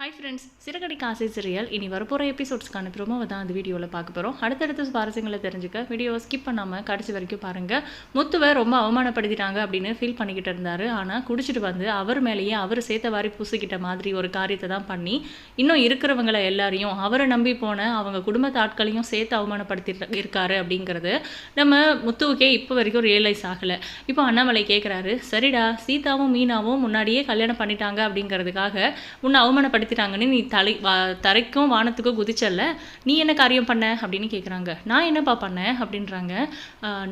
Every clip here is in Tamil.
ஹாய் ஃப்ரெண்ட்ஸ் சிறகடி ஆசை சிரியல் இனி வரப்போகிற எபிசோட்ஸ்க்கான ப்ரோமோவை தான் அந்த வீடியோவில் பார்க்க போகிறோம் அடுத்தடுத்த சுவாரஸ்யங்களை தெரிஞ்சுக்க வீடியோவை ஸ்கிப் பண்ணாமல் கடைசி வரைக்கும் பாருங்கள் முத்துவை ரொம்ப அவமானப்படுத்திட்டாங்க அப்படின்னு ஃபீல் பண்ணிக்கிட்டு இருந்தார். ஆனால் குடிச்சிட்டு வந்து அவர் மேலேயே அவர் சேர்த்த வாரி பூசிக்கிட்ட மாதிரி ஒரு காரியத்தை தான் பண்ணி இன்னும் இருக்கிறவங்களை எல்லாரையும் அவரை நம்பி போன அவங்க குடும்பத்து ஆட்களையும் சேர்த்து அவமானப்படுத்தி இருக்காரு அப்படிங்கிறது நம்ம முத்துவுக்கே இப்போ வரைக்கும் ரியலைஸ் ஆகலை. இப்போ அண்ணாமலை கேட்குறாரு சரிடா சீதாவும் மீனாவும் முன்னாடியே கல்யாணம் பண்ணிட்டாங்க அப்படிங்கிறதுக்காக உன்னை அவமானப்படுத்தி அவமானப்படுத்திட்டாங்கன்னு நீ தலை வா தரைக்கும் வானத்துக்கும் குதிச்சல்ல. நீ என்ன காரியம் பண்ண? அப்படின்னு கேட்குறாங்க நான் என்னப்பா பண்ணேன் அப்படின்றாங்க.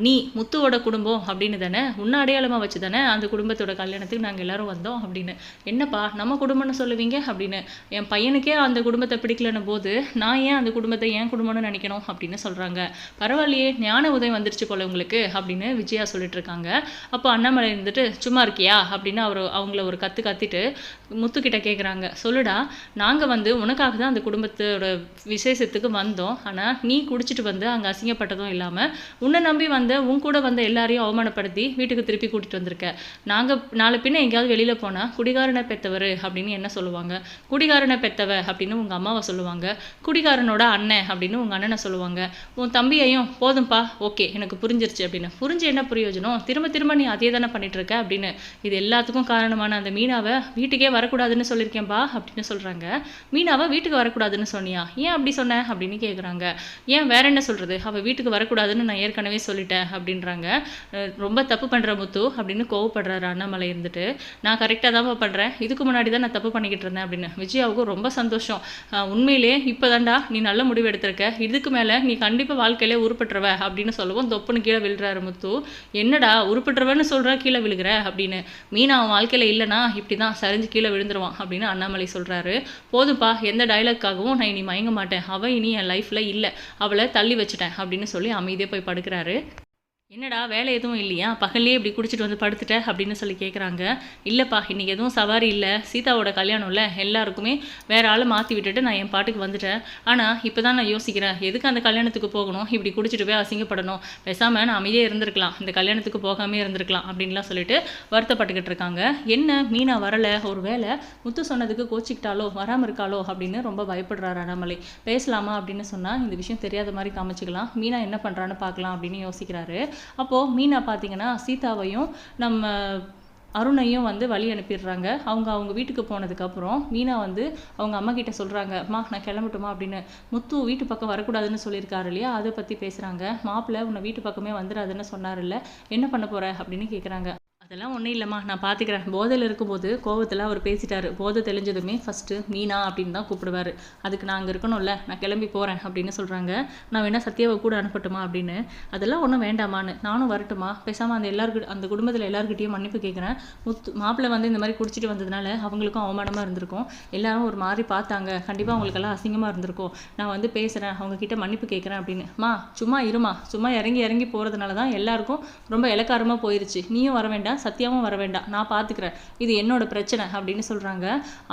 நீ முத்துவோட குடும்பம் அப்படின்னு தானே? உன்னை அடையாளமாக வச்சு தானே அந்த குடும்பத்தோட கல்யாணத்துக்கு நாங்கள் எல்லாரும் வந்தோம் அப்படின்னு. என்னப்பா நம்ம குடும்பம்னு சொல்லுவீங்க? அப்படின்னு. என் பையனுக்கே அந்த குடும்பத்தை பிடிக்கலன்னு போது நான் ஏன் அந்த குடும்பத்தை என் குடும்பம்னு நினைக்கணும்? அப்படின்னு சொல்கிறாங்க பரவாயில்லையே ஞான உதயம் வந்துருச்சு போல உங்களுக்கு அப்படின்னு விஜயா சொல்லிட்டு இருக்காங்க அப்போ அண்ணாமலை இருந்துட்டு சும்மா இருக்கியா? அப்படின்னு அவர் அவங்கள ஒரு கற்று கத்திட்டு முத்துக்கிட்ட கேட்குறாங்க சொல்லுடா நாங்கள் வந்து உனக்காக தான் அந்த குடும்பத்தோட விசேஷத்துக்கு வந்தோம். ஆனால் நீ குடிச்சிட்டு வந்து அங்கே அசிங்கப்பட்டதும் இல்லாமல் உன்னை நம்பி வந்த உன் கூட வந்த எல்லாரையும் அவமானப்படுத்தி வீட்டுக்கு திருப்பி கூட்டிட்டு வந்திருக்க. நாங்கள் நாளை பின்ன எங்கேயாவது வெளியில் போனால் குடிகாரனை பெத்தவர் அப்படின்னு என்ன சொல்லுவாங்க? குடிகாரனை பெத்தவ அப்படின்னு உங்கள் அம்மாவை சொல்லுவாங்க. குடிகாரனோட அண்ணன் அப்படின்னு உங்கள் அண்ணனை சொல்லுவாங்க. உன் தம்பியையும் போதும்பா ஓகே எனக்கு புரிஞ்சிருச்சு அப்படின்னு. புரிஞ்சு என்ன பிரயோஜனம்? திரும்ப திரும்ப நீ அதே தானே பண்ணிட்டு இருக்க அப்படின்னு. இது எல்லாத்துக்கும் காரணமான அந்த மீனாவை வீட்டுக்கே வரக்கூடாதுன்னு சொல்லியிருக்கேன்பா அப்படின்னு சொல்கிறாங்க மீனாவை வீட்டுக்கு வரக்கூடாதுன்னு சொன்னியா? ஏன் அப்படி சொன்ன? அப்படின்னு கேட்குறாங்க ஏன் வேற என்ன சொல்கிறது அவள் வீட்டுக்கு வரக்கூடாதுன்னு நான் ஏற்கனவே சொல்லிட்டேன் அப்படின்றாங்க. ரொம்ப தப்பு பண்ணுற முத்து அப்படின்னு கோவப்படுறாரு அண்ணாமலை இருந்துட்டு. நான் கரெக்டாக தான் பண்ணுறேன் இதுக்கு முன்னாடி தான் நான் தப்பு பண்ணிக்கிட்டு இருந்தேன் அப்படின்னு. விஜயாவுக்கும் ரொம்ப சந்தோஷம். உண்மையிலே இப்போ தாண்டா நீ நல்ல முடிவு எடுத்திருக்க. இதுக்கு மேலே நீ கண்டிப்பாக வாழ்க்கையிலே உருப்பட்டுருவ அப்படின்னு சொல்லவும் தொப்புன்னு கீழே விழுறாரு முத்து. என்னடா உருப்பட்டுருவன்னு சொல்கிற கீழே விழுகிற அப்படின்னு. மீனா அவன் வாழ்க்கையில் இல்லைனா இப்படி தான் சரிஞ்சு கீழே விழுந்துருவான் அப்படின்னு அண்ணாமலை சொல்கிறார் போதுப்பா எந்த டைலாக்காகவும் நான் இனி மயங்க மாட்டேன். அவள் இனி என் லைஃப்பில் இல்லை. அவளை தள்ளி வச்சுட்டேன். அப்படின்னு சொல்லி அமைதியாக போய் படுக்கிறாரு. என்னடா வேலை எதுவும் இல்லையா? பகல்லே இப்படி குடிச்சிட்டு வந்து படுத்துட்ட அப்படின்னு சொல்லி கேட்குறாங்க இல்லைப்பா இன்னைக்கு எதுவும் சவாரி இல்லை. சீதாவோட கல்யாணம் இல்லை. எல்லாருக்குமே வேற ஆளை மாற்றி விட்டுட்டு நான் என் பாட்டுக்கு வந்துட்டேன். ஆனால் இப்போ தான் நான் யோசிக்கிறேன். எதுக்கு அந்த கல்யாணத்துக்கு போகணும்? இப்படி குடிச்சிட்டு போய் அசிங்கப்படணும். பேசாமல் நான் அமைதியே இருந்திருக்கலாம். இந்த கல்யாணத்துக்கு போகாமே இருந்திருக்கலாம் அப்படின்லாம் சொல்லிட்டு வருத்தப்பட்டுக்கிட்டு இருக்காங்க. என்ன? மீனா வரலை. ஒரு வேளை முத்து சொன்னதுக்கு கோச்சிக்கிட்டாலோ வராமல் இருக்காளோ அப்படின்னு ரொம்ப பயப்படுறாரு அண்ணாமலை. பேசலாமா அப்படின்னு சொன்னால் இந்த விஷயம் தெரியாத மாதிரி காமிச்சிக்கலாம். மீனா என்ன பண்ணுறான்னு பார்க்கலாம் அப்படின்னு யோசிக்கிறாரு. அப்போது மீனா பார்த்தீங்கன்னா சீதாவையும் நம்ம அருணையும் வந்து வழி அனுப்பிடுறாங்க. அவங்க அவங்க வீட்டுக்கு போனதுக்கப்புறம் மீனா வந்து அவங்க அம்மா கிட்ட சொல்கிறாங்க அம்மா நான் கிளம்பட்டுமா? அப்படின்னு. முத்து வீட்டு பக்கம் வரக்கூடாதுன்னு சொல்லியிருக்காரு இல்லையா? அதை பற்றி பேசுகிறாங்க மாப்பிள்ளை உன்னை வீட்டு பக்கமே வந்துடாதுன்னு சொன்னார்ல என்ன பண்ண போகிற அப்படின்னு கேட்குறாங்க அதெல்லாம் ஒன்றும் இல்லைம்மா. நான் பார்த்துக்கிறேன் போதையில் இருக்கும்போது கோவத்தில் அவர் பேசிட்டாரு. போதை தெளிஞ்சதுமே ஃபஸ்ட்டு மீனா அப்படின்னு தான் கூப்பிடுவார். அதுக்கு நான் அங்கே இருக்கணும்ல. நான் கிளம்பி போகிறேன் அப்படின்னு சொல்கிறாங்க நான் வேணால் சத்யாவை கூட அனுப்பட்டுமா அப்படின்னு. அதெல்லாம் ஒன்றும் வேண்டாமான்னு. நானும் வரட்டுமா? பேசாமல் அந்த எல்லாருக்கு அந்த குடும்பத்தில் எல்லாருக்கிட்டையும் மன்னிப்பு கேட்குறேன் முத்து மாப்பிள்ளை வந்து இந்த மாதிரி குடிச்சிட்டு வந்ததுனால அவங்களுக்கும் அவமானமாக இருந்திருக்கும். எல்லாரும் ஒரு மாதிரி பார்த்தாங்க. கண்டிப்பாக அவங்களுக்கெல்லாம் அசிங்கமாக இருந்திருக்கும். நான் வந்து பேசுகிறேன் அவங்கக்கிட்ட மன்னிப்பு கேட்குறேன் அப்படின்னு. மா சும்மா இருமா. சும்மா இறங்கி இறங்கி போகிறதுனால தான் எல்லாருக்கும் ரொம்ப இலக்காரமாக போயிருச்சு. நீயும் வர வேண்டாம். சத்தியாவும் வர வேண்டாம். நான் பார்த்துக்கிறேன் இது என்னோட பிரச்சனை அப்படின்னு சொல்கிறாங்க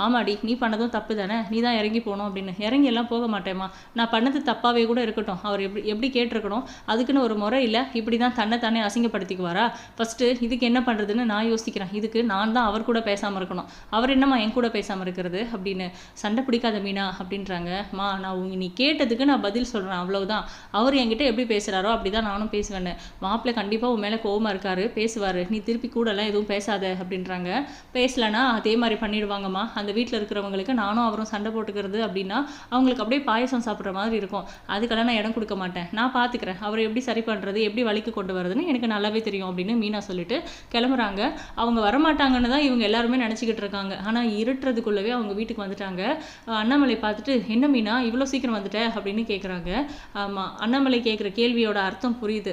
ஆமாடி நீ பண்ணதும் தப்பு தானே? நீ தான் இறங்கி போகணும் அப்படின்னு. இறங்கி எல்லாம் போக மாட்டேம்மா. நான் பண்ணது தப்பாகவே கூட இருக்கட்டும். அவர் எப்படி எப்படி கேட்டிருக்கணும்? அதுக்குன்னு ஒரு முறை இல்லை. இப்படி தான் தன்னை தானே அசிங்கப்படுத்திக்குவாரா? ஃபஸ்ட்டு இதுக்கு என்ன பண்ணுறதுன்னு நான் யோசிக்கிறேன். இதுக்கு நான் தான் அவர் கூட பேசாமல் இருக்கணும். அவர் என்னம்மா என் கூட பேசாமல் இருக்கிறது அப்படின்னு. சண்டை பிடிக்காத மீனா அப்படின்றாங்க. மா நான் உங்க நீ கேட்டதுக்கு நான் பதில் சொல்கிறேன் அவ்வளவுதான். அவர் என்கிட்ட எப்படி பேசுகிறாரோ அப்படி தான் நானும் பேசுவேன்னு. மாப்பிள்ளை கண்டிப்பாக உன் மேலே கோவமாக இருக்காரு. பேசுவார். நீ திருப்பி கூடலாம் எதுவும் பேசாத அப்படின்றாங்க. பேசலனா அதே மாதிரி பண்ணிடுவாங்கம்மா. அந்த வீட்டில் இருக்கிறவங்களுக்கு நானும் அவரும் சண்டை போட்டுக்கிறது அப்படின்னா அவங்களுக்கு அப்படியே பாயசம் சாப்பிட்ற மாதிரி இருக்கும். அதுக்கெல்லாம் நான் இடம் கொடுக்க மாட்டேன். நான் பார்த்துக்கிறேன் அவரை எப்படி சரி பண்ணுறது எப்படி வழிக்கு கொண்டு வரதுன்னு எனக்கு நல்லாவே தெரியும் அப்படின்னு மீனா சொல்லிட்டு கிளம்புறாங்க. அவங்க வரமாட்டாங்கன்னு தான் இவங்க எல்லாருமே நினச்சிக்கிட்டு இருக்காங்க. ஆனால் இருட்டுறதுக்குள்ளவே அவங்க வீட்டுக்கு வந்துட்டாங்க. அண்ணாமலை பார்த்துட்டு என்ன மீனா இவ்வளோ சீக்கிரம் வந்துட்ட? அப்படின்னு கேட்குறாங்க ஆமாம் அண்ணாமலை கேட்குற கேள்வியோட அர்த்தம் புரியுது.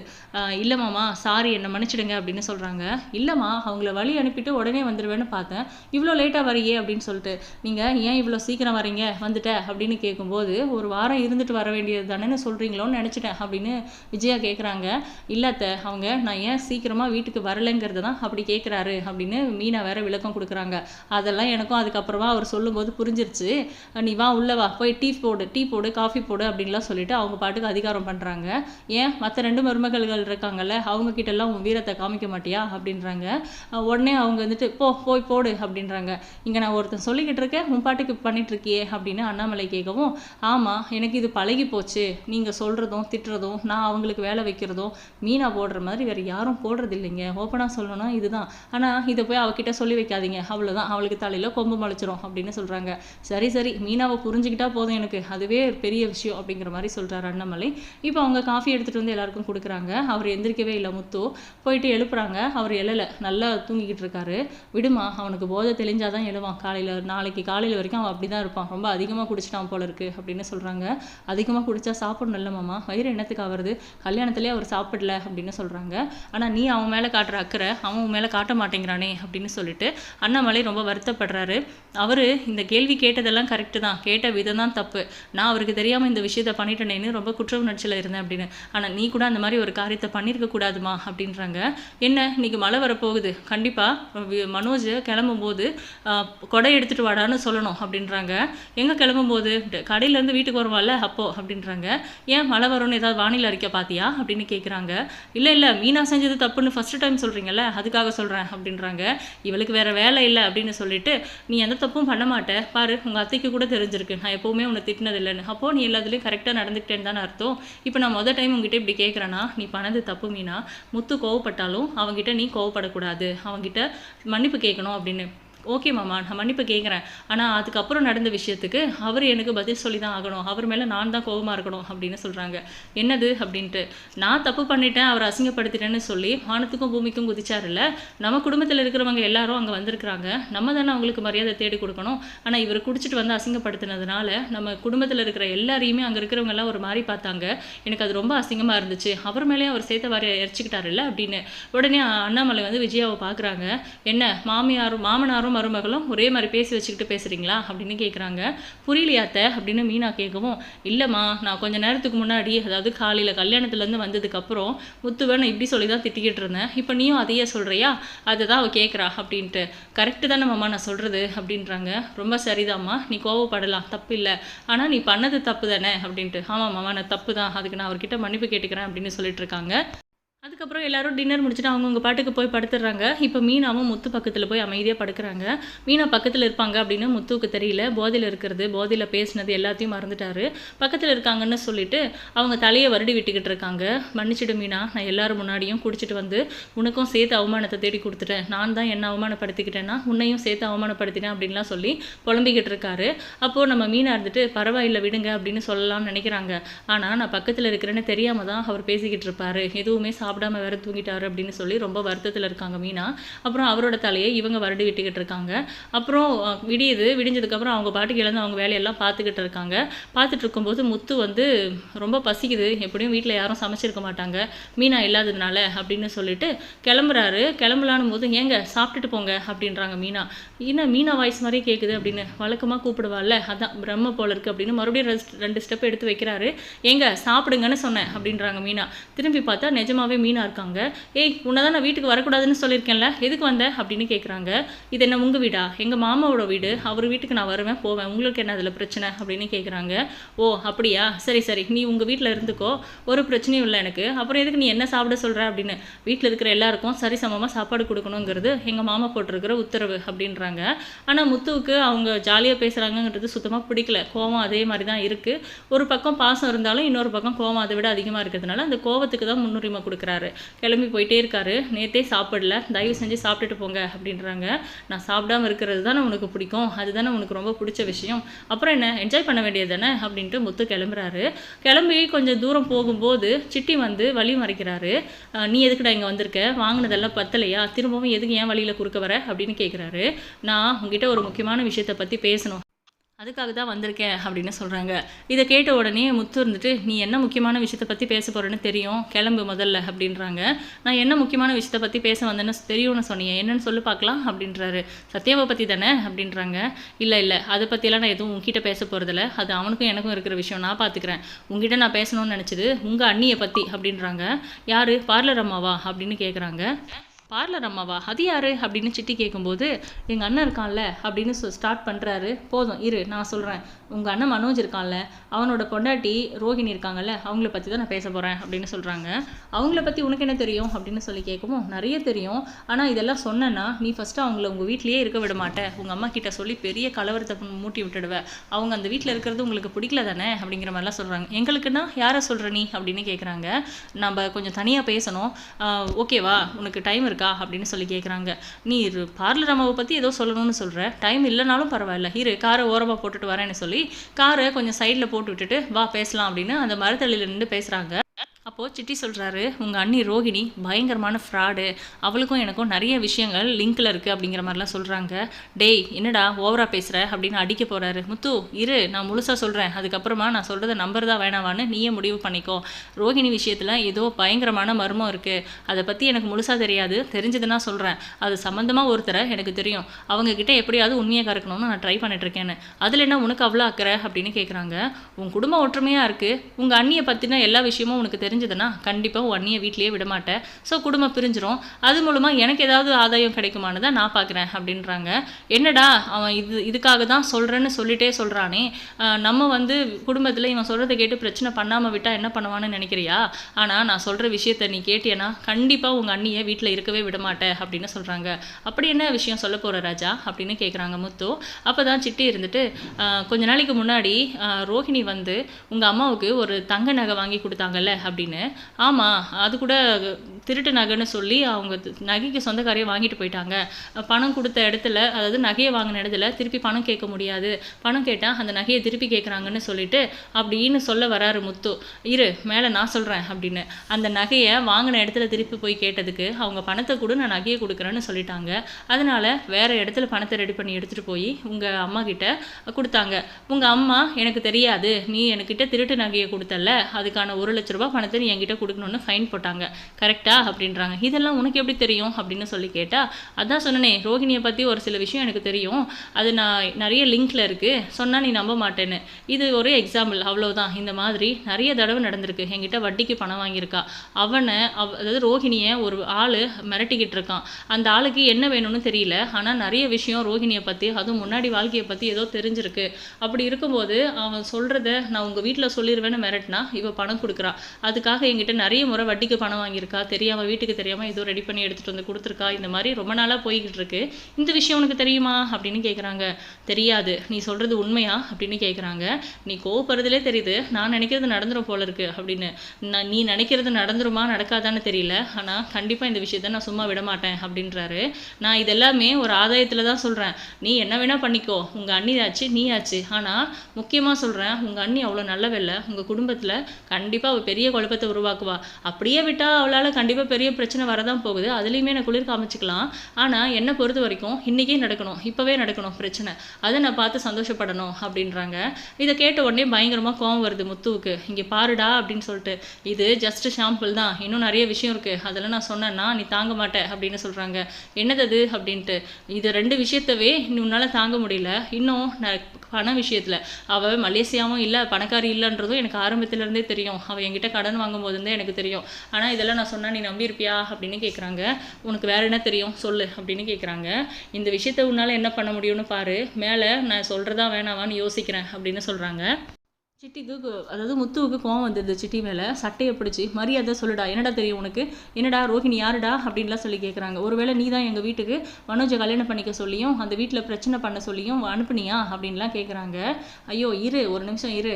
இல்லை மாமா சாரி என்னை மன்னிச்சிடுங்க அப்படின்னு சொல்கிறாங்க இல்லை இல்லைம்மா அவங்கள வழி அனுப்பிட்டு உடனே வந்துடுவேன்னு பார்த்தேன். இவ்வளோ லேட்டாக வரையே அப்படின்னு சொல்லிட்டு நீங்கள் ஏன் இவ்வளோ சீக்கிரம் வரீங்க வந்துட்ட அப்படின்னு கேட்கும்போது ஒரு வாரம் இருந்துட்டு வர வேண்டியது தானேன்னு சொல்கிறீங்களோன்னு நினச்சிட்டேன் அப்படின்னு விஜயா கேட்குறாங்க இல்லாத்த அவங்க நான் ஏன் சீக்கிரமாக வீட்டுக்கு வரலைங்கிறது தான் அப்படி கேட்குறாரு அப்படின்னு மீனா வேற விளக்கம் கொடுக்குறாங்க. அதெல்லாம் எனக்கும் அதுக்கப்புறமா அவர் சொல்லும்போது புரிஞ்சிருச்சு. நீ வா உள்ள வா போய் டீ போடு டீ போடு காஃபி போடு அப்படின்லாம் சொல்லிட்டு அவங்க பாட்டுக்கு அதிகாரம் பண்ணுறாங்க ஏன் மற்ற ரெண்டு மருமகள்கள் இருக்காங்கல்ல அவங்க கிட்டலாம் எல்லாம் உன் வீரத்தை காமிக்க மாட்டியா அப்படின்றாங்க. சொல்கிறாங்க உடனே அவங்க வந்துட்டு போ போய் போடு அப்படின்றாங்க. இங்கே நான் ஒருத்தன் சொல்லிக்கிட்டு இருக்கேன் உன் பாட்டுக்கு பண்ணிட்டு இருக்கியே அப்படின்னு அண்ணாமலை கேட்கவும் ஆமாம் எனக்கு இது பழகி போச்சு. நீங்கள் சொல்கிறதும் திட்டுறதும் நான் அவங்களுக்கு வேலை வைக்கிறதும் மீனா போடுற மாதிரி வேறு யாரும் போடுறது இல்லைங்க ஓப்பனாக சொல்லணும்னா இதுதான். ஆனால் இதை போய் அவகிட்ட சொல்லி வைக்காதீங்க. அவ்வளோதான் அவளுக்கு தலையில் கொம்பு முளைச்சிரும் அப்படின்னு சொல்கிறாங்க சரி சரி. மீனாவை புரிஞ்சுக்கிட்டா போதும் எனக்கு. அதுவே பெரிய விஷயம் அப்படிங்கிற மாதிரி சொல்கிறாரு அண்ணாமலை. இப்போ அவங்க காஃபி எடுத்துகிட்டு வந்து எல்லாருக்கும் கொடுக்குறாங்க. அவர் எந்திரிக்கவே இல்லை முத்து. போயிட்டு எழுப்புறாங்க. அவர் எழலை. நல்லா தூங்கிக்கிட்டு இருக்காரு விடுமா அவனுக்கு போதை தெளிஞ்சாதான் எழுவான். காலையில் நாளைக்கு காலையில் வரைக்கும் அவன் அப்படி தான் இருப்பான். ரொம்ப அதிகமாக குடிச்சிட்டான் போல இருக்கு அப்படின்னு சொல்கிறாங்க அதிகமாக குடிச்சா சாப்பிடணும் இல்லை மாமா வயிறு என்னத்துக்கு ஆவறது? கல்யாணத்துலேயே அவர் சாப்பிடல அப்படின்னு சொல்கிறாங்க ஆனால் நீ அவன் மேலே காட்டுற அக்கறை அவன் மேலே காட்ட மாட்டேங்கிறானே அப்படின்னு சொல்லிட்டு அண்ணாமலை ரொம்ப வருத்தப்படுறாரு. அவர் இந்த கேள்வி கேட்டதெல்லாம் கரெக்டு தான். கேட்ட விதம் தான் தப்பு. நான் அவருக்கு தெரியாமல் இந்த விஷயத்த பண்ணிட்டேனேன்னு ரொம்ப குற்ற உணர்ச்சியில் இருந்தேன் அப்படின்னு. ஆனால் நீ கூட அந்த மாதிரி ஒரு காரியத்தை பண்ணியிருக்க கூடாதுமா அப்படின்றாங்க. என்ன இன்னைக்கு மழை வரப்போகுது. கண்டிப்பாக மனோஜ் கிளம்பும்போது கொடை எடுத்துட்டு வாடான்னு சொல்லணும் அப்படின்றாங்க. எங்கே கிளம்பும்போது? கடையிலேருந்து வீட்டுக்கு வருவாள்ல அப்போ அப்படின்றாங்க. ஏன் மழை வரும்னு ஏதாவது வானிலை அறிக்கை பார்த்தியா அப்படின்னு கேட்குறாங்க இல்லை இல்லை மீனா செஞ்சது தப்புன்னு ஃபஸ்ட்டு டைம் சொல்கிறீங்கல்ல அதுக்காக சொல்கிறேன் அப்படின்றாங்க. இவளுக்கு வேற வேலை இல்லை அப்படின்னு சொல்லிட்டு நீ எந்த தப்பும் பண்ண மாட்டே. பாரு உங்கள் அத்தைக்கு கூட தெரிஞ்சிருக்கு. நான் எப்போவுமே உன்னை திட்டினது இல்லைன்னு அப்போது நீ எல்லாத்துலேயும் கரெக்டாக நடந்துக்கிட்டேன்னு தானே அர்த்தம். இப்போ நான் மொதல் டைம் உங்ககிட்ட இப்படி கேட்குறேன்னா நீ பண்ணது தப்பு மீனா. முத்து கோவப்பட்டாலும் அவங்ககிட்ட நீ கோவப்படக்கூடாது அவங்ககிட்ட மன்னிப்பு கேட்கணும் அப்படின்னு ஓகே மாமா நான் மன்னிப்பு கேட்குறேன் ஆனால் அதுக்கப்புறம் நடந்த விஷயத்துக்கு அவர் எனக்கு பதில் சொல்லி தான் ஆகணும். அவர் மேலே நான் தான் கோபமாக இருக்கணும் அப்படின்னு சொல்கிறாங்க என்னது? அப்படின்ட்டு. நான் தப்பு பண்ணிட்டேன் அவரை அசிங்கப்படுத்திட்டேன்னு சொல்லி வானத்துக்கும் பூமிக்கும் குதிச்சாருல்ல? நம்ம குடும்பத்தில் இருக்கிறவங்க எல்லாரும் அங்கே வந்திருக்கிறாங்க. நம்ம தானே அவங்களுக்கு மரியாதை தேடி கொடுக்கணும். ஆனால் இவர் குடிச்சிட்டு வந்து அசிங்கப்படுத்தினதுனால நம்ம குடும்பத்தில் இருக்கிற எல்லாரையுமே அங்கே இருக்கிறவங்கெல்லாம் ஒரு மாதிரி பார்த்தாங்க. எனக்கு அது ரொம்ப அசிங்கமாக இருந்துச்சு. அவர் மேலேயே அவர் சேர்த்த வாரி எரிச்சிக்கிட்டாருல்ல அப்படின்னு. உடனே அண்ணாமலை வந்து விஜயாவை பார்க்குறாங்க. என்ன மாமியாரும் மாமனாரும் மருமகளும் ஒரே மாதிரி பேசி வச்சுக்கிட்டு பேசுகிறீங்களா அப்படின்னு கேட்குறாங்க புரியலையாத்த அப்படின்னு மீனா கேட்கவும் இல்லைம்மா நான் கொஞ்ச நேரத்துக்கு முன்னாடி அதாவது காலையில் கல்யாணத்துலேருந்து வந்ததுக்கப்புறம் முத்துவன் இப்படி சொல்லி தான் திட்டிக்கிட்டு இருந்தேன். இப்போ நீயும் அதையே சொல்கிறியா அதை தான் அவள் கேட்குறா அப்படின்ட்டு. கரெக்டு தானே மாமா நான் சொல்கிறது அப்படின்றாங்க. ரொம்ப சரிதாம்மா நீ கோவப்படலாம் தப்பு இல்லை ஆனால் நீ பண்ணது தப்பு தானே? அப்படின்ட்டு. ஆமாம் மாமா நான் தப்பு தான் அதுக்கு நான் அவர்கிட்ட மன்னிப்பு கேட்டுக்கிறேன் அப்படின்னு சொல்லிட்டு இருக்காங்க. அதுக்கப்புறம் எல்லாரும் டின்னர் முடிச்சுட்டு அவங்கவுங்க பாட்டுக்கு போய் படுத்துடுறாங்க இப்போ மீனாவும் முத்து பக்கத்தில் போய் அமைதியாக படுக்கிறாங்க. மீனா பக்கத்தில் இருப்பாங்க அப்படின்னு முத்துவுக்கு தெரியல. போதையில் இருக்கிறது போதையில் பேசினது எல்லாத்தையும் மறந்துட்டாரு. பக்கத்தில் இருக்காங்கன்னு சொல்லிட்டு அவங்க தலையை வருடி விட்டுக்கிட்டு இருக்காங்க. மன்னிச்சிடு மீனா நான் எல்லாரும் முன்னாடியும் குடிச்சிட்டு வந்து உனக்கும் சேர்த்து அவமானத்தை தேடி கொடுத்துட்டேன். நான் தான் என்ன அவமானப்படுத்திக்கிட்டேன்னா உன்னையும் சேர்த்து அவமானப்படுத்தினேன் அப்படின்லாம் சொல்லி புலம்பிக்கிட்டு இருக்காரு. அப்போது நம்ம மீனா இருந்துட்டு பரவாயில்லை விடுங்க அப்படின்னு சொல்லலாம்னு நினைக்கிறாங்க. ஆனால் நான் பக்கத்தில் இருக்கிறேன்னு தெரியாமல் தான் அவர் பேசிக்கிட்டு இருப்பாரு. எதுவுமே சாப்பிடாம வேற தூங்கிட்டாரு அப்படின்னு சொல்லி ரொம்ப வருத்தத்தில் இருக்காங்க மீனா. அப்புறம் அவரோட தலையை இவங்க வருடி விட்டுக்கிட்டு இருக்காங்க. அப்புறம் விடியுது. விடிஞ்சதுக்கப்புறம் அவங்க பாட்டுக்கு இழந்து அவங்க வேலையெல்லாம் பார்த்துக்கிட்டு இருக்காங்க. பார்த்துட்டு இருக்கும்போது முத்து வந்து ரொம்ப பசிக்குது. எப்படியும் வீட்டில் யாரும் சமைச்சிருக்க மாட்டாங்க. மீனா இல்லாததுனால அப்படின்னு சொல்லிட்டு கிளம்புறாரு. கிளம்பலான்னு போது ஏங்க சாப்பிட்டுட்டு போங்க அப்படின்றாங்க மீனா. என்ன மீனா வாய்ஸ் மாதிரியே கேட்குது அப்படின்னு வழக்கமாக கூப்பிடுவாள்ல. அதான் பிரம்ம போல இருக்கு அப்படின்னு மறுபடியும் ரெண்டு ஸ்டெப் எடுத்து வைக்கிறாரு. ஏங்க சாப்பிடுங்கன்னு சொன்னேன் அப்படின்றாங்க மீனா. திரும்பி பார்த்தா நிஜமாவே மீனாக இருக்காங்க. ஏய் உன்னை தான் நான் வீட்டுக்கு வரக்கூடாதுன்னு சொல்லியிருக்கேன்ல எதுக்கு வந்த? அப்படின்னு கேட்குறாங்க இது என்ன உங்கள் வீடா? எங்கள் மாமாவோட வீடு. அவர் வீட்டுக்கு நான் வருவேன் போவேன். உங்களுக்கு என்ன அதில் பிரச்சனை? அப்படின்னு கேட்குறாங்க ஓ அப்படியா? சரி சரி. நீ உங்கள் வீட்டில் இருந்துக்கோ. ஒரு பிரச்சனையும் இல்லை எனக்கு. அப்புறம் எதுக்கு நீ என்ன சாப்பிட சொல்கிற அப்படின்னு. வீட்டில் இருக்கிற எல்லாருக்கும் சரி சமமாக சாப்பாடு கொடுக்கணுங்கிறது எங்கள் மாமா போட்டிருக்கிற உத்தரவு அப்படின்றாங்க. ஆனால் முத்துவுக்கு அவங்க ஜாலியாக பேசுகிறாங்கங்கிறது சுத்தமாக பிடிக்கல. கோவம் அதே மாதிரி தான் இருக்குது ஒரு பக்கம் பாசம் இருந்தாலும் இன்னொரு பக்கம் கோவம் அதை விட அதிகமாக இருக்கிறதுனால அந்த கோவத்துக்கு தான் முன்னுரிமை கொடுக்குறாரு கிளம்பி போயிட்டே இருக்காரு. நேத்தே சாப்பிடல. தயவு செஞ்சு சாப்பிட்டுட்டு போங்க அப்படின்றாங்க. நான் சாப்பிடாம இருக்கிறது தானே உனக்கு பிடிக்கும். அதுதானே உனக்கு ரொம்ப பிடிச்ச விஷயம். அப்புறம் என்ன? என்ஜாய் பண்ண வேண்டியது தானே அப்படின்ட்டு முத்து கிளம்புறாரு. கிளம்பி கொஞ்சம் தூரம் போகும்போது சிட்டி வந்து வழி மறைக்கிறாரு. நீ எதுக்குடா இங்கே வந்திருக்க? வாங்கினதெல்லாம் பத்தலையா? திரும்பவும் எதுக்கு ஏன் வழியில் குறுக்க வர? அப்படின்னு கேட்குறாரு நான் உங்ககிட்ட ஒரு முக்கியமான விஷயத்தை பற்றி பேசணும். அதுக்காக தான் வந்திருக்கேன் அப்படின்னு சொல்கிறாங்க இதை கேட்ட உடனே முத்து இருந்துட்டு நீ என்ன முக்கியமான விஷயத்தை பற்றி பேச போகிறேன்னு தெரியும் கிளம்பு முதல்ல அப்படின்றாங்க. நான் என்ன முக்கியமான விஷயத்தை பற்றி பேச வந்தேன்னு தெரியும்னு சொன்னீங்க என்னன்னு சொல்லி பார்க்கலாம் அப்படின்றாரு. சத்யாவை பற்றி தானே? அப்படின்றாங்க. இல்லை இல்லை அதை பற்றியெல்லாம் நான் எதுவும் உங்ககிட்ட பேச போகிறதில்ல அது அவனுக்கும் எனக்கும் இருக்கிற விஷயம். நான் பார்த்துக்கிறேன். உங்ககிட்ட நான் பேசணும்னு நினச்சது உங்கள் அண்ணியை பற்றி அப்படின்றாங்க. யார்? பார்லர் அம்மாவா? அப்படின்னு கேட்குறாங்க பார்லர் அம்மாவா அது யாரு? அப்படின்னு சிட்டி கேட்கும்போது எங்கள் அண்ணன் இருக்கான்ல அப்படின்னு சொ ஸ்டார்ட் பண்ணுறாரு போதும் இரு நான் சொல்கிறேன் உங்கள் அண்ணன் மனோஜ் இருக்கான்ல அவனோட பொண்டாட்டி ரோஹிணி இருக்காங்கல்ல அவங்கள பற்றி தான் நான் பேச போகிறேன் அப்படின்னு சொல்கிறாங்க அவங்கள பற்றி உனக்கு என்ன தெரியும்? அப்படின்னு சொல்லி கேட்கவும் நிறைய தெரியும். ஆனால் இதெல்லாம் சொன்னேன்னா நீ ஃபஸ்ட்டு அவங்கள உங்கள் வீட்லேயே இருக்க விட மாட்டேன் உங்கள் அம்மா கிட்ட சொல்லி பெரிய கலவரத்தை மூட்டி விட்டுடுவ. அவங்க அந்த வீட்டில் இருக்கிறது உங்களுக்கு பிடிக்கல தானே? அப்படிங்கிற மாதிரிலாம் சொல்கிறாங்க எங்களுக்குன்னா யாரை சொல்கிற நீ? அப்படின்னு கேட்குறாங்க நம்ம கொஞ்சம் தனியாக பேசணும். ஓகேவா உனக்கு டைம் இருக்கா? அப்படின்னு சொல்லி கேட்குறாங்க நீ இரு பார்லர் அம்மாவை பற்றி ஏதோ சொல்லணும்னு சொல்கிற டைம் இல்லைனாலும் பரவாயில்ல. இரு காரை ஓரமாக போட்டுட்டு வரேன்னு சொல்லி காரை கொஞ்சம் சைடில் போட்டு விட்டுட்டு வா பேசலாம் அப்படின்னு அந்த மரத்தளியில் நின்று பேசுகிறாங்க அப்போது சிட்டி சொல்கிறாரு உங்கள் அண்ணி ரோகிணி பயங்கரமான ஃப்ராடு அவளுக்கும் எனக்கும் நிறைய விஷயங்கள் லிங்க்கில் இருக்குது அப்படிங்கிற மாதிரிலாம் சொல்கிறாங்க டேய் என்னடா ஓவராக பேசுகிற அப்படின்னு அடிக்க போகிறாரு முத்து இரு நான் முழுசாக சொல்கிறேன் அதுக்கப்புறமா நான் சொல்கிறத நம்பர் தான் வேணாவான்னு நீயே முடிவு பண்ணிக்கோ. ரோகிணி விஷயத்தில் ஏதோ பயங்கரமான மர்மம் இருக்குது அதை பற்றி எனக்கு முழுசாக தெரியாது. தெரிஞ்சதுன்னா சொல்கிறேன் அது சம்மந்தமாக ஒருத்தரை எனக்கு தெரியும். அவங்கக்கிட்ட எப்படியாவது உண்மையாக கறக்கணும்னு நான் ட்ரை பண்ணிட்டுருக்கேன்னு. அதில் என்ன உனக்கு அவ்வளோ அக்கறை? அப்படின்னு கேட்குறாங்க உன் குடும்பம் ஒற்றுமையாக இருக்குது உங்கள் அண்ணியை பற்றின எல்லா விஷயமும் உனக்கு தெரியும் தெரிஞ்சதுன்னா கண்டிப்பாக உன் அண்ணியை வீட்லேயே விடமாட்டேன் ஸோ குடும்பம் பிரிஞ்சிரும். அது மூலமாக எனக்கு ஏதாவது ஆதாயம் கிடைக்குமான்னு தான் நான் பார்க்குறேன் அப்படின்றாங்க. என்னடா அவன் இது இதுக்காக தான் சொல்கிறேன்னு சொல்லிட்டே சொல்கிறானே நம்ம வந்து குடும்பத்தில் இவன் சொல்கிறத கேட்டு பிரச்சனை பண்ணாமல் விட்டால் என்ன பண்ணுவான்னு நினைக்கிறியா? ஆனால் நான் சொல்கிற விஷயத்தை நீ கேட்டியனா கண்டிப்பாக உங்கள் அண்ணியை வீட்டில் இருக்கவே விடமாட்டேன் அப்படின்னு சொல்கிறாங்க அப்படி என்ன விஷயம் சொல்ல போகிற ராஜா அப்படின்னு கேட்குறாங்க முத்து. அப்போ தான் சிட்டி இருந்துட்டு கொஞ்ச நாளைக்கு முன்னாடி ரோஹிணி வந்து உங்கள் அம்மாவுக்கு ஒரு தங்க நகை வாங்கி கொடுத்தாங்கல்ல அப்படின்னு. ஆமாம் அது கூட திருட்டு நகைன்னு சொல்லி அவங்க நகைக்கு சொந்தக்காரையை வாங்கிட்டு போயிட்டாங்க. பணம் கொடுத்த இடத்துல அதாவது நகையை வாங்கின இடத்துல திருப்பி பணம் கேட்க முடியாது. பணம் கேட்டால் அந்த நகையை திருப்பி கேட்குறாங்கன்னு சொல்லிட்டு அப்படின்னு சொல்ல வராரு முத்து. இரு மேலே நான் சொல்கிறேன் அப்படின்னு. அந்த நகையை வாங்கின இடத்துல திருப்பி போய் கேட்டதுக்கு அவங்க பணத்தை கொடு நான் நகையை கொடுக்குறேன்னு சொல்லிட்டாங்க. அதனால வேறு இடத்துல பணத்தை ரெடி பண்ணி எடுத்துகிட்டு போய் உங்கள் அம்மா கிட்ட கொடுத்தாங்க. உங்கள் அம்மா எனக்கு தெரியாது. நீ என்கிட்ட திருட்டு நகையை கொடுத்தல்ல. அதுக்கான ஒரு லட்ச ரூபா பணத்தை நீ என்கிட்ட கொடுக்கணும்னு ஃபைன் போட்டாங்க. கரெக்டா அப்படின்றாங்க. இதெல்லாம் உனக்கு எப்படி தெரியும்? அப்படின்னு சொல்லி கேட்டால் அதான் சொன்னனே ரோஹிணியை பற்றி ஒரு சில விஷயம் எனக்கு தெரியும். அது நான் நிறைய லிங்க்ல இருக்குது சொன்னால் நீ நம்ப மாட்டேன்னு. இது ஒரு எக்ஸாம்பிள் அவ்வளோதான் இந்த மாதிரி நிறைய தடவை நடந்திருக்கு. என்கிட்ட வட்டிக்கு பணம் வாங்கியிருக்கா. அவனை அவ அதாவது ரோஹிணியை ஒரு ஆள் மிரட்டிக்கிட்டு இருக்கான். அந்த ஆளுக்கு என்ன வேணும்னு தெரியல. ஆனால் நிறைய விஷயம் ரோஹிணியை பற்றி அதுவும் முன்னாடி வாழ்க்கையை பற்றி ஏதோ தெரிஞ்சிருக்கு. அப்படி இருக்கும்போது அவன் சொல்கிறத நான் உங்கள் வீட்டில் சொல்லிடுவேன்னு மிரட்டினா இவ பணம் கொடுக்குறா. அதுக்காக என்கிட்ட நிறைய முறை வட்டிக்கு பணம் வாங்கியிருக்கா? தெரியாமல் வீட்டுக்கு தெரியாமல் ஏதோ ரெடி பண்ணி எடுத்துகிட்டு வந்து கொடுத்துருக்கா? இந்த மாதிரி ரொம்ப நாளாக போய்கிட்டு இருக்கு. இந்த விஷயம் உனக்கு தெரியுமா? அப்படின்னு கேட்குறாங்க தெரியாது. நீ சொல்கிறது உண்மையா? அப்படின்னு கேட்குறாங்க நீ கோவப்படுறதுலே தெரியுது. நான் நினைக்கிறது நடந்துரும் போல இருக்கு அப்படின்னு. நான் நீ நினைக்கிறது நடந்துருமா? நடக்காதான்னு தெரியல. ஆனால் கண்டிப்பாக இந்த விஷயத்த நான் சும்மா விட மாட்டேன் அப்படின்றாரு. நான் இதெல்லாமே ஒரு ஆதாயத்தில் தான் சொல்கிறேன் நீ என்ன வேணால் பண்ணிக்கோ. உங்கள் அண்ணி ஆச்சு நீ ஆச்சு. ஆனால் முக்கியமாக சொல்கிறேன் உங்கள் அண்ணி அவ்வளோ நல்லவில்லை. உங்கள் குடும்பத்தில் கண்டிப்பாக பெரிய பெரிய குழப்பத்தை உருவாக்குவா. அப்படியே விட்டால் அவளால் கண்டிப்பாக பெரிய பிரச்சனை வரதான் போகுது. அதுலேயுமே நான் குளிர் காமிச்சிக்கலாம். ஆனால் என்னை பொறுத்த வரைக்கும் இன்றைக்கே நடக்கணும். இப்போவே நடக்கணும் பிரச்சனை. அதை நான் பார்த்து சந்தோஷப்படணும் அப்படின்றாங்க. இதை கேட்ட உடனே பயங்கரமாக கோவம் வருது முத்துவுக்கு. இங்கே பாருடா அப்படின்னு சொல்லிட்டு. இது ஜஸ்ட் ஷாம்பிள் தான். இன்னும் நிறைய விஷயம் இருக்குது அதெல்லாம் நான் சொன்னேன்னா நீ தாங்க மாட்ட அப்படின்னு சொல்கிறாங்க என்னது அது? அப்படின்ட்டு. இது ரெண்டு விஷயத்தவே உன்னால் தாங்க முடியல. இன்னும் நான் பண விஷயத்தில். அவள் மலேசியாவும் இல்லை பணக்காரி இல்லைன்றதும் எனக்கு ஆரம்பத்திலேருந்தே தெரியும். அவள் என்கிட்ட கடன் வாங்கும் போதுருந்தே எனக்கு தெரியும். ஆனால் இதெல்லாம் நான் சொன்னால் நீ நம்பியிருப்பியா? அப்படின்னு கேட்குறாங்க உனக்கு வேறு என்ன தெரியும்? சொல்லு அப்படின்னு கேட்குறாங்க இந்த விஷயத்த உன்னால் என்ன பண்ண முடியும்னு பாரு. மேலே நான் சொல்கிறதா வேணாவான்னு யோசிக்கிறேன் அப்படின்னு சொல்கிறாங்க சிட்டிக்கு அதாவது முத்துவுக்கு கோவம் வந்தது சிட்டி மேலே. சட்டையை பிடிச்சி மரியாதை சொல்லுடா என்னடா தெரியும் உனக்கு? என்னடா ரோஹிணி யாருடா? அப்படின்லாம் சொல்லி கேட்குறாங்க ஒருவேளை நீ தான் எங்கள் வீட்டுக்கு மனோஜை கல்யாணம் பண்ணிக்க சொல்லியும் அந்த வீட்டில் பிரச்சனை பண்ண சொல்லியும் அனுப்புனியா? அப்படின்லாம் கேட்குறாங்க ஐயோ இரு ஒரு நிமிஷம் இரு.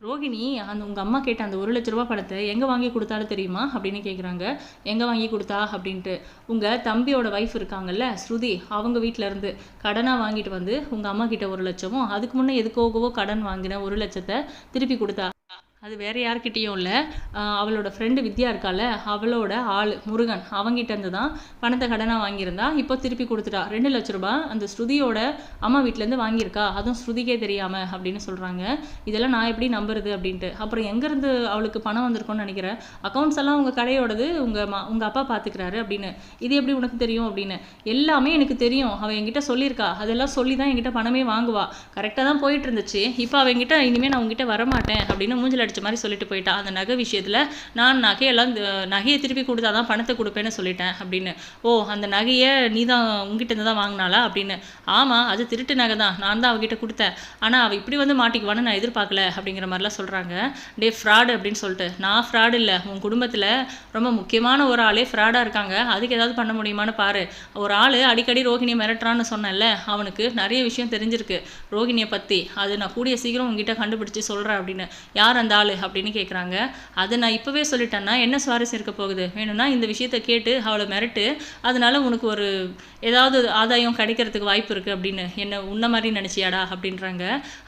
ரோகிணி அந்த உங்கள் அம்மா கேட்ட அந்த ஒரு லட்ச ரூபா பணத்தை எங்கே வாங்கி கொடுத்தாலும் தெரியுமா? அப்படின்னு கேட்குறாங்க எங்கே வாங்கி கொடுத்தா? அப்படின்ட்டு. உங்கள் தம்பியோட ஒய்ஃப் இருக்காங்கல்ல ஸ்ருதி அவங்க வீட்டிலேருந்து இருந்து கடனாக வாங்கிட்டு வந்து உங்கள் அம்மா கிட்ட ஒரு லட்சமும் அதுக்கு முன்னே எதுக்கோகவோ கடன் வாங்கின ஒரு லட்சத்தை திருப்பி கொடுத்தா அது வேறு யார்கிட்டேயும் இல்லை. அவளோட ஃப்ரெண்டு வித்யா இருக்கால அவளோட ஆள் முருகன். அவங்கிட்டேருந்து தான் பணத்தை கடனாக வாங்கியிருந்தா இப்போ திருப்பி கொடுத்துட்டா. ரெண்டு லட்ச ரூபாய் அந்த ஸ்ருதியோட அம்மா வீட்டிலேருந்து வாங்கியிருக்கா. அதுவும் ஸ்ருதிக்கே தெரியாமல் அப்படின்னு சொல்கிறாங்க இதெல்லாம் நான் எப்படி நம்புறது அப்படின்ட்டு. அப்புறம் எங்கேருந்து அவளுக்கு பணம் வந்திருக்கோன்னு நினைக்கிறேன் அக்கௌண்ட்ஸ் எல்லாம் உங்கள் கடையோடது உங்கள் மா உங்கள் அப்பா பார்த்துக்கிறாரு அப்படின்னு. இது எப்படி உனக்கு தெரியும் அப்படின்னு. எல்லாமே எனக்கு தெரியும். அவள் என்கிட்ட சொல்லியிருக்கா. அதெல்லாம் சொல்லி தான் என்கிட்ட பணமே வாங்குவா. கரெக்டாக தான் போயிட்டு இருந்துச்சு. இப்போ அவள் இனிமேல் நான் உங்ககிட்ட வரமாட்டேன் அப்படின்னு மூஞ்சில் அடித்த மாதிரி சொல்லிட்டு போயிட்டா. அந்த நகை விஷயத்தில் நான் நகையெல்லாம் இந்த- நகையை திருப்பி கொடுத்தா தான் பணத்தை கொடுப்பேன்னு சொல்லிட்டேன் அப்படின்னு. ஓ அந்த நகையை நீ தான் உங்ககிட்ட இருந்து தான் வாங்கினாளா அப்படின்னு. ஆமாம் அது திருட்டு நகை தான். நான் தான் அவகிட்ட கொடுத்தேன். ஆனால் அவள் இப்படி வந்து மாட்டிக்குவான்னு நான் எதிர்பார்க்கல அப்படிங்கிற மாதிரிலாம் சொல்கிறாங்க டே ஃப்ராடு அப்படின்னு சொல்லிட்டு. நான் ஃப்ராடு இல்லை. உன் குடும்பத்தில் ரொம்ப முக்கியமான ஒரு ஆளே ஃப்ராடாக இருக்காங்க. அதுக்கு ஏதாவது பண்ண முடியுமான்னு பாரு. ஒரு ஆள் அடிக்கடி ரோகிணியை மிரட்டுறான்னு சொன்னேன்ல அவனுக்கு நிறைய விஷயம் தெரிஞ்சிருக்கு. ரோகிணியை பற்றி அது நான் கூடிய சீக்கிரம் உங்ககிட்ட கண்டுபிடிச்சி சொல்கிறேன் அப்படின்னு. யார் அந்த ஆள் அப்படின்னு கேட்குறாங்க அது நான் இப்போவே சொல்லிட்டேன்னா என்ன சுவாரஸ்யம் இருக்க போகுது? வேணும்னா இந்த விஷயத்தை கேட்டு அவளை மிரட்டு அதனால உனக்கு ஒரு ஏதாவது ஆதாயம் கிடைக்கிறதுக்கு வாய்ப்பு இருக்குது அப்படின்னு. என்ன உன்ன மாதிரி நினச்சியாடா அப்படின்றாங்க.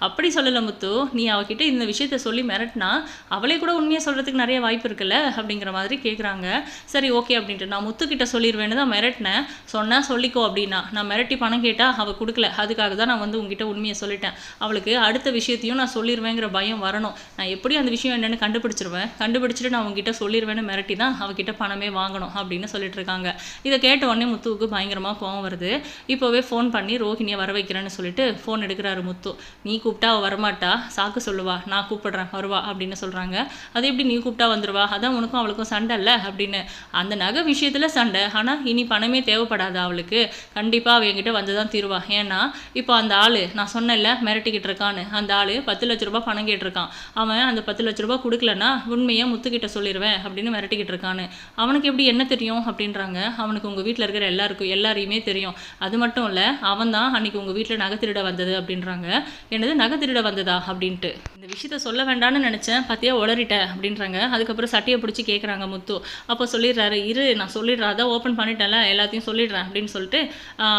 அப்படி சொல்லலை முத்து நீ அவகிட்ட இந்த விஷயத்த சொல்லி மிரட்டினா அவளே கூட உண்மையை சொல்கிறதுக்கு நிறைய வாய்ப்பு இருக்குல்ல அப்படிங்கிற மாதிரி கேட்குறாங்க சரி ஓகே அப்படின்ட்டு. நான் முத்துக்கிட்ட சொல்லிடுவேன்னு தான் மிரட்டினேன். சொன்னால் சொல்லிக்கோ அப்படின்னா. நான் மிரட்டி பணம் கேட்டால் அவள் கொடுக்கல. அதுக்காக தான் நான் வந்து உங்ககிட்ட உண்மையை சொல்லிட்டேன். அவளுக்கு அடுத்த விஷயத்தையும் நான் சொல்லிடுவேங்கிற பயம் வரணும். நான் எப்படி அந்த விஷயம் என்னென்னு கண்டுபிடிச்சிருவேன். கண்டுபிடிச்சிட்டு நான் உங்ககிட்ட சொல்லிடுவேன்னு மிரட்டி தான் அவகிட்ட பணமே வாங்கணும் அப்படின்னு சொல்லிட்டு இருக்காங்க இதை கேட்ட உடனே முத்துவுக்கு பயங்கரமாக கோவம் வருது. இப்போவே ஃபோன் பண்ணி ரோஹிணியை வர வைக்கிறேன்னு சொல்லிட்டு ஃபோன் எடுக்கிறாரு முத்து. நீ கூப்பிட்டா அவள் வரமாட்டா? சாக்கு சொல்லுவா. நான் கூப்பிடுறேன். வருவா அப்படின்னு சொல்கிறாங்க அது எப்படி நீ கூப்பிட்டா வந்துடுவா அதான் உனக்கும் அவளுக்கும் சண்டை இல்லை அப்படின்னு. அந்த நகை விஷயத்தில் சண்டை. ஆனால் இனி பணமே தேவைப்படாது அவளுக்கு. கண்டிப்பாக அவள் என்கிட்ட வந்து தான் தீருவா. ஏன்னா இப்போ அந்த ஆள் நான் சொன்னேன்ல மிரட்டிக்கிட்டு இருக்கான்னு. அந்த ஆள் பத்து லட்ச ரூபாய் பணம் கேட்டிருக்கான். அவன் அந்த பத்து லட்ச ரூபா கொடுக்கலன்னா உண்மையை முத்துக்கிட்ட சொல்லிடுவேன் அப்படின்னு மிரட்டிக்கிட்டு இருக்கான்னு. அவனுக்கு எப்படி என்ன தெரியும் அப்படின்றாங்க. அவனுக்கு உங்கள் வீட்டில் இருக்கிற எல்லாருக்கும் எல்லாரையுமே தெரியும். அது மட்டும் இல்லை அவன் தான் அன்னைக்கு உங்கள் வீட்டில் நகை திருட வந்தது அப்படின்றாங்க. என்னது நகை திருட வந்ததா அப்படின்ட்டு. இந்த விஷயத்த சொல்ல வேண்டாம்னு நினச்சேன் பார்த்தியா உளறிட்டேன் அப்படின்றாங்க. அதுக்கப்புறம் சட்டையை பிடிச்சி கேட்குறாங்க முத்து. அப்போ சொல்லிடுறாரு இரு நான் சொல்லிடுறேன் அதான் ஓப்பன் பண்ணிட்டேன்ல எல்லாத்தையும் சொல்லிடுறேன் அப்படின்னு சொல்லிட்டு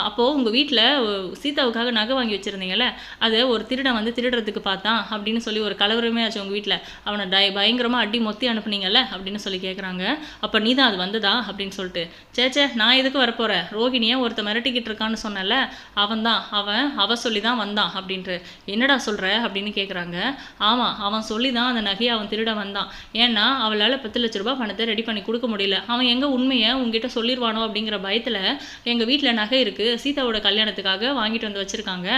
அப்போது உங்கள் வீட்டில் சீதாவுக்காக நகை வாங்கி வச்சுருந்தீங்கல்ல அதை ஒரு திருடன் வந்து திருடுறதுக்கு பார்த்தான் அப்படின்னு சொல்லி ஒரு கலவரமே ஆச்சு உங்கள் வீட்டில் அவனை டை பயங்கரமாக அடி மொத்தி அனுப்புனீங்கல்ல அப்படின்னு சொல்லி கேட்குறாங்க அப்போ நீ தான் அது வந்ததா? அப்படின்னு சொல்லிட்டு சேச்சே நான் எதுக்கு வரப்போகிறேன் ரோகிணியை ஒருத்த மிரட்டிக்கிட்டு இருக்கான்னு சொன்னல அவன் தான் அவன் அவ சொல்லி தான் வந்தான் அப்படின்ட்டு. என்னடா சொல்கிற அப்படின்னு கேட்குறாங்க ஆமாம் அவன் சொல்லி தான் அந்த நகையை அவன் திருட வந்தான். ஏன்னா அவளால் பத்து லட்ச ரூபாய் பணத்தை ரெடி பண்ணி கொடுக்க முடியல. அவன் எங்கே உண்மையை உங்ககிட்ட சொல்லிடுவானோ அப்படிங்கிற பயத்தில் எங்கள் வீட்டில் நகை இருக்குது சீதாவோட கல்யாணத்துக்காக வாங்கிட்டு வந்து வச்சுருக்காங்க.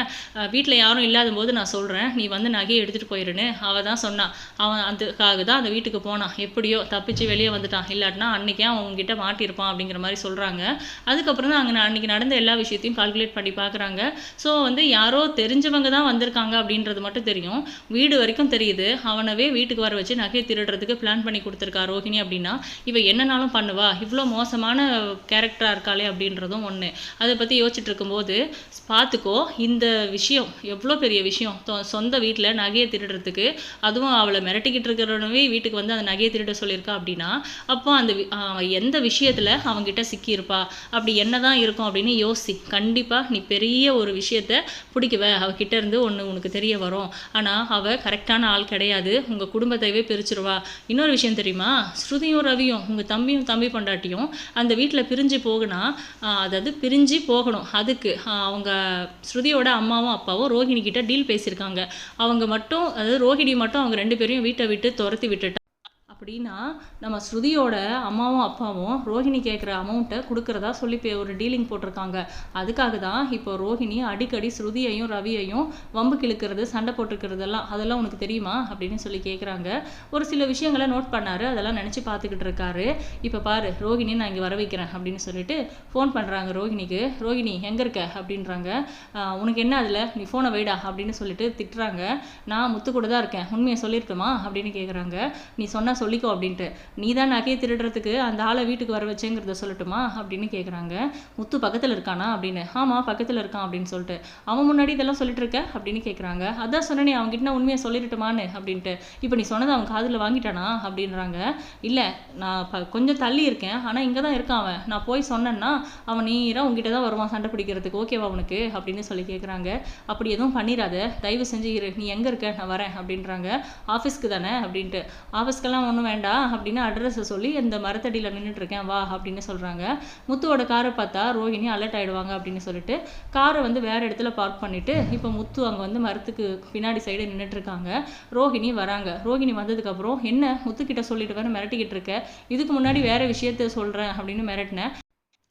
வீட்டில் யாரும் இல்லாத போது நான் சொல்கிறேன் நீ வந்து நகையை எடுத்துகிட்டு போயிருன்னு. அவள் தான் சொன்னான் அவன் அதுக்காக தான் அந்த வீட்டுக்கு போனான். எப்படியோ தப்பிச்சு வெளியே வந்துட்டான். இல்லாட்டினா அன்றைக்கே அவன் உங்ககிட்ட மாட்டியிருப்பான் அப்படிங்கிற மாதிரி சொல்கிறாங்க அதுக்கப்புறம் தான் அங்கே அன்றைக்கி நடந்த எல்லா விஷயத்தையும் கால்குலேட் பண்ணி பார்க்குறாங்க. ஸோ வந்து யாரோ தெரிஞ்சவங்க தான் வந்திருக்காங்க அப்படின்றது மட்டும் தெரியும். வீடு வரைக்கும் தெரியுது. அவனவே வீட்டுக்கு வர வச்சு நகையை திருடுறதுக்கு பிளான் பண்ணி கொடுத்துருக்கா ரோஹிணி அப்படின்னா. இவ என்னனாலும் பண்ணுவா. இவ்வளோ மோசமான கேரக்டராக இருக்காளே அப்படின்றதும் ஒன்று அதை பற்றி யோசிச்சுட்டு இருக்கும்போது பார்த்துக்கோ இந்த விஷயம் எவ்வளோ பெரிய விஷயம். தொ- சொந்த வீட்டில் நகையை திருடுறதுக்கு அதுவும் அவளை மிரட்டிக்கிட்டு இருக்கிறவனவே வீட்டுக்கு வந்து அந்த நகையை திருட சொல்லியிருக்கா அப்படின்னா அப்போ அந்த எந்த விஷயத்தில் அவங்ககிட்ட சிக்கியிருப்பா? அப்படி என்ன தான் இருக்கும் அப்படின்னு யோசி. கண்டிப்பாக நீ பெரிய ஒரு விஷயத்த பிடிக்குவ. அவகிட்ட இருந்து ஒன்று உனக்கு தெரிய வரும். ஆனால் அவள் கரெக்டான ஆள் கிடையாது. உங்கள் குடும்பத்தையே பிரிச்சிருவா. இன்னொரு விஷயம் தெரியுமா? ஸ்ருதியும் ரவியும் உங்கள் தம்பியும் தம்பி பொண்டாட்டியும் அந்த வீட்டில் பிரிஞ்சு போகுனா அதாவது பிரிஞ்சு போகணும். அதுக்கு அவங்க ஸ்ருதியோட அம்மாவும் அப்பாவும் ரோஹிணி கிட்ட டீல் பேசியிருக்காங்க. அவங்க மட்டும் அதாவது ரோஹிணி மட்டும் அவங்க ரெண்டு பேரும் பேரையும் வீட்டை விட்டு துரத்தி விட்டுட்டா அப்படின்னா நம்ம ஸ்ருதியோட அம்மாவும் அப்பாவும் ரோஹிணி கேட்குற அமௌண்ட்டை கொடுக்குறதா சொல்லி இப்போ ஒரு டீலிங் போட்டிருக்காங்க. அதுக்காக தான் இப்போ ரோஹிணி அடிக்கடி ஸ்ருதியையும் ரவியையும் வம்பு கிழக்கிறது சண்டை போட்டுக்கிறதெல்லாம் அதெல்லாம் உனக்கு தெரியுமா? அப்படின்னு சொல்லி கேட்குறாங்க ஒரு சில விஷயங்களை நோட் பண்ணாரு. அதெல்லாம் நினச்சி பார்த்துக்கிட்டு இருக்காரு. இப்போ பாரு ரோஹிணி நான் இங்கே வர வைக்கிறேன் அப்படின்னு சொல்லிட்டு ஃபோன் பண்ணுறாங்க ரோஹிணிக்கு. ரோஹிணி எங்கே இருக்க? அப்படின்றாங்க. உனக்கு என்ன அதில்? நீ ஃபோனை வைடா அப்படின்னு சொல்லிட்டு திட்டுறாங்க. நான் முத்து கூட தான் இருக்கேன். உண்மையை சொல்லியிருக்கேமா அப்படின்னு கேட்குறாங்க நீ சொன்ன சொல்லிக்கோ அப்படின்ட்டு. நீ தான் நகையை திருடுறதுக்கு அந்த ஆளை வீட்டுக்கு வர வச்சேங்கிறத சொல்லட்டுமா? அப்படின்னு கேட்குறாங்க முத்து பக்கத்தில் இருக்கானா அப்படின்னு. ஆமாம் பக்கத்தில் இருக்கான் அப்படின்னு சொல்லிட்டு. அவன் முன்னாடி இதெல்லாம் சொல்லிட்டு இருக்க? அப்படின்னு கேட்குறாங்க அதான் சொன்னேனே அவங்ககிட்ட நான் உண்மையை சொல்லிட்டுமான்னு அப்படின்ட்டு. இப்போ நீ சொன்னதை அவன் காதில் வாங்கிட்டானா? அப்படின்றாங்க. இல்லை நான் ப கொஞ்சம் தள்ளி இருக்கேன். ஆனால் இங்கே தான் இருக்கான் அவன். நான் போய் சொன்னேன்னா அவன் நீராக உங்ககிட்ட தான் வருவான் சண்டை பிடிக்கிறதுக்கு. ஓகேவா அவனுக்கு அப்படின்னு சொல்லி கேட்குறாங்க அப்படி எதுவும் பண்ணிடாத. தயவு செஞ்சு இரு. நீ எங்கே இருக்க? நான் வரேன் அப்படின்றாங்க. ஆஃபீஸ்க்கு தானே அப்படின்ட்டு. ஆஃபீஸ்க்கெல்லாம் ஒன்றும் வேண்டாம் அப்படின்னு அட்ரஸை சொல்லி இந்த மரத்தடியில் நின்றுட்டு இருக்கேன் வா அப்படின்னு சொல்கிறாங்க முத்துவோட காரை பார்த்தா ரோஹிணி அலர்ட் ஆகிடுவாங்க அப்படின்னு சொல்லிட்டு காரை வந்து வேறு இடத்துல பார்க் பண்ணிவிட்டு இப்போ முத்து அங்கே வந்து மரத்துக்கு பின்னாடி சைடு நின்றுட்டு இருக்காங்க ரோஹிணி வராங்க. ரோஹிணி வந்ததுக்கப்புறம் என்ன? முத்துக்கிட்ட சொல்லிட்டு வேறு மிரட்டிக்கிட்டு இருக்க? இதுக்கு முன்னாடி வேறு விஷயத்த சொல்கிறேன் அப்படின்னு மிரட்டினேன்.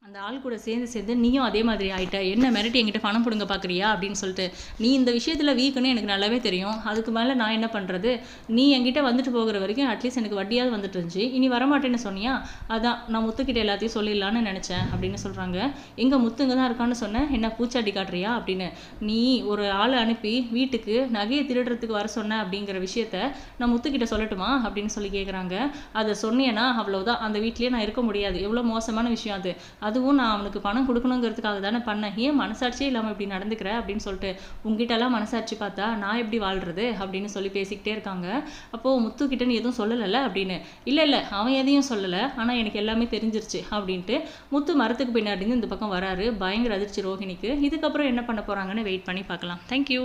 அந்த ஆள் கூட சேர்ந்து சேர்ந்து நீயும் அதே மாதிரி ஆகிட்ட என்ன மிரட்டி என்கிட்ட பணம் பிடுங்க பார்க்குறியா அப்படின்னு சொல்லிட்டு. நீ இந்த விஷயத்தில் வீக்குன்னு எனக்கு நல்லாவே தெரியும். அதுக்கு மேலே நான் என்ன பண்ணுறது நீ என்கிட்ட வந்துட்டு போகிற வரைக்கும் அட்லீஸ்ட் எனக்கு வட்டியாவது வந்துட்டு இருந்துச்சு. இனி வரமாட்டேன்னு சொன்னியா? அதான் நான் முத்துக்கிட்ட எல்லாத்தையும் சொல்லிடலான்னு நினச்சேன் அப்படின்னு சொல்கிறாங்க எங்கள் முத்துங்க தான் இருக்கான்னு சொன்னேன். என்ன பூச்சாட்டி காட்டுறியா? அப்படின்னு. நீ ஒரு ஆளை அனுப்பி வீட்டுக்கு நகையை திருடுறதுக்கு வர சொன்ன அப்படிங்கிற விஷயத்த நான் முத்துக்கிட்ட சொல்லட்டுமா? அப்படின்னு சொல்லி கேட்குறாங்க அதை சொன்னேன்னா அவ்வளோதான் அந்த வீட்லேயே நான் இருக்க முடியாது. எவ்வளோ மோசமான விஷயம் அது. அதுவும் நான் அவனுக்கு பணம் கொடுக்கணுங்கிறதுக்காக தானே பண்ணேன். ஏன் மனசாட்சியே இல்லாமல் இப்படி நடந்துக்கிற? அப்படின்னு சொல்லிட்டு உங்ககிட்டலாம் மனசாட்சி பார்த்தா நான் எப்படி வாழ்கிறது அப்படின்னு சொல்லி பேசிக்கிட்டே இருக்காங்க. அப்போது முத்துக்கிட்டன்னு எதுவும் சொல்லலைல்ல? அப்படின்னு. இல்லை இல்லை அவன் எதையும் சொல்லலை. ஆனால் எனக்கு எல்லாமே தெரிஞ்சிருச்சு அப்படின்ட்டு முத்து மரத்துக்கு பின்னாடி இருந்து இந்த பக்கம் வராரு. பயங்கர அதிர்ச்சி ரோஹிணிக்கு. இதுக்கப்புறம் என்ன பண்ண போகிறாங்கன்னு வெயிட் பண்ணி பார்க்கலாம். தேங்க்யூ